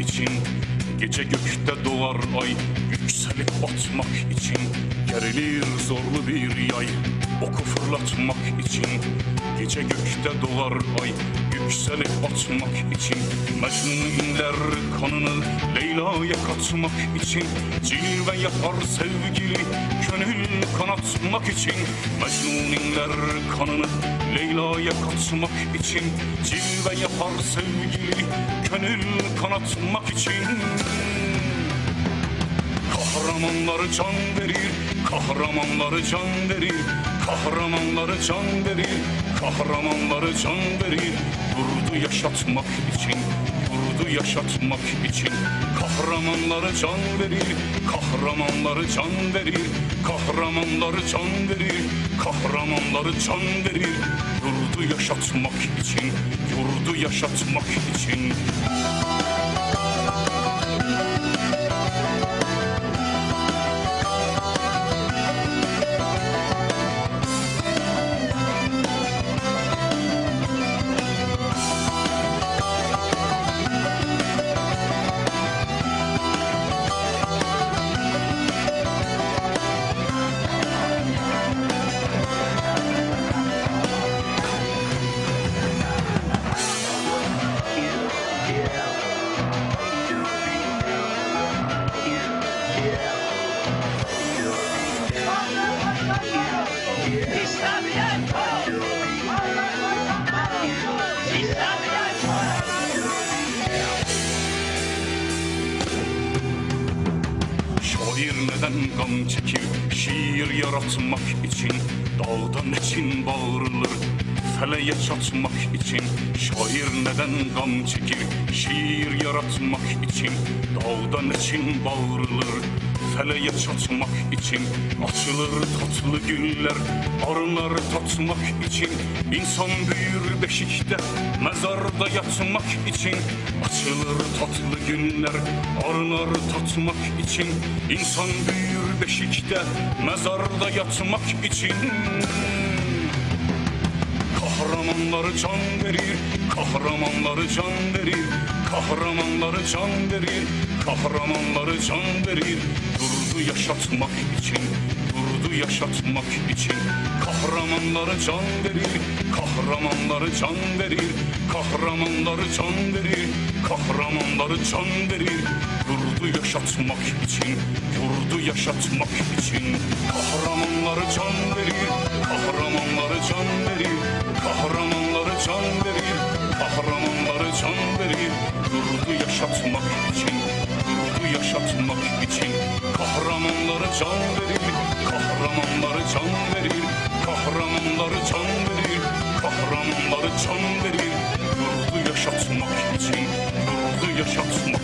için Gece gökte doğar ay yükselip batmak için Gerilir zorlu bir yay. Oku fırlatmak için Gece gökte doğar ay yükselip batmak için Mecnun inler kanını Leyla'ya katmak için Cilve yapar sevgili gönül kanatmak için. Mecnun inler kanını Leyla'ya katmak için Cilve yapar sevgili gönül kanatmak için. Kahramanları can verir, kahramanları can verir, kahramanları can verir, kahramanları can verir. Yurdu yaşatmak için, yurdu yaşatmak için kahramanları can verir, kahramanları can verir, kahramanları can verir, kahramanları can verir. Yurdu yaşatmak için, yurdu yaşatmak için. Şair neden gam çekir şiir yaratmak için Dağdan için bağırılır feleğe çatmak için? Şair neden gam çekir şiir yaratmak için Dağdan için bağırılır feleğe çatmak için Açılır tatlı güller arılar tatmak için. İnsan büyür beşikte mezarda yatmak için. Açılır tatlı günler arılar tatmak için. İnsan büyür beşikte mezarda yatmak için. Kahramanları can verir, kahramanları can verir, kahramanları can verir, kahramanları can verir. Yurdu yaşatmak için, yurdu yaşatmak için. Kahramanları can verir, kahramanları can verir, kahramanları can verir, kahramanları can verir. Yurdu yaşatmak için, yurdu yaşatmak için. Kahramanları can verir, kahramanları yaşatmak için, yurdu yaşatmak için. Kahramanları can verir, kahramanları can verir, kahramanları can verir, kahramanları can verir. Yurdu yaşatmak için, yurdu yaşatmak